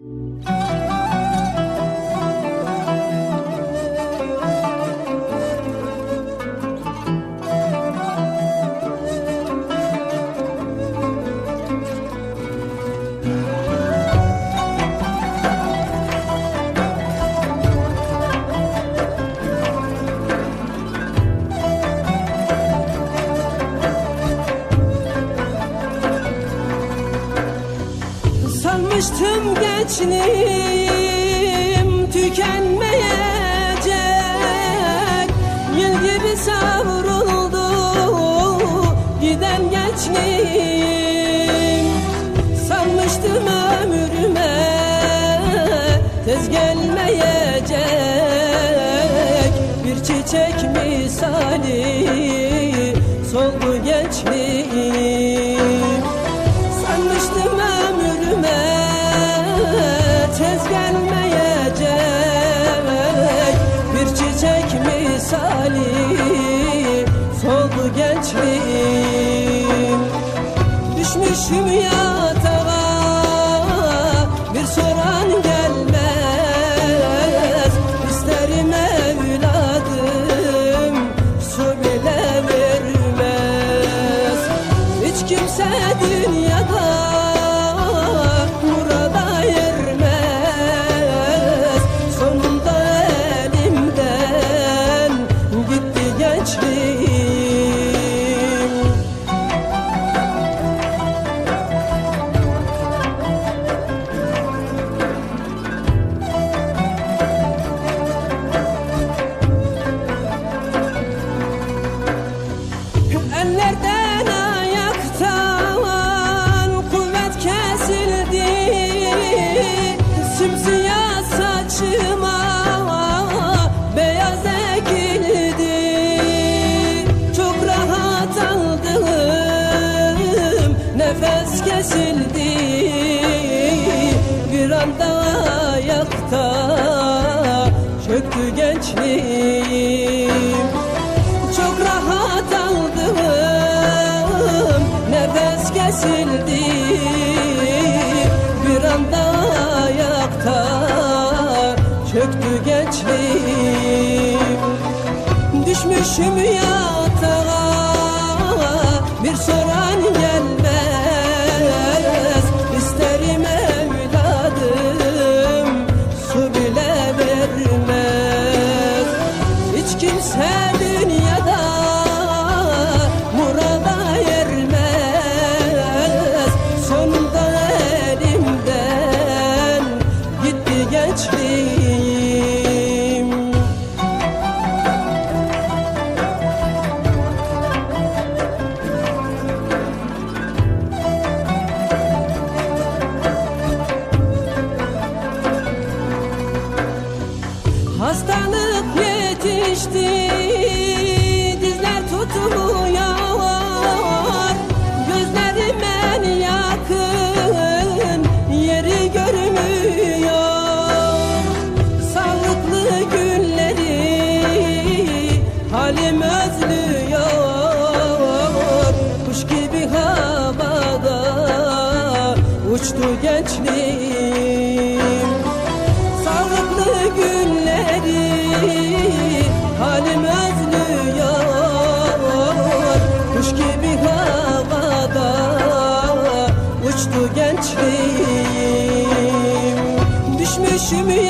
Sanmıştım gençliğim tükenmeyecek. Yıl gibi savruldu giden gençliğim. Sanmıştım ömrüme tez gelmeyecek. Bir çiçek misali soldu gençliğim tez gelmeyecek Bir çiçek misali soldu gençliğim. Düşmüşüm yatağa bir soran gelmez. İsterim evladım su Hiç kimse dünyada Bir anda ayakta çöktü gençliğim. Çok rahat aldım Nefes kesildi? Bir anda ayakta Çöktü gençliğim. Düşmüşüm yatağa Bir soran gelmez Hastalık yetişti Dizler tutmuyor Gözlerim en yakın Yeri görmüyor. Sağlıklı günleri Halim özlüyor. Kuş gibi havada Uçtu gençliğim uçtu gençliğim Düşmüşüm yatağa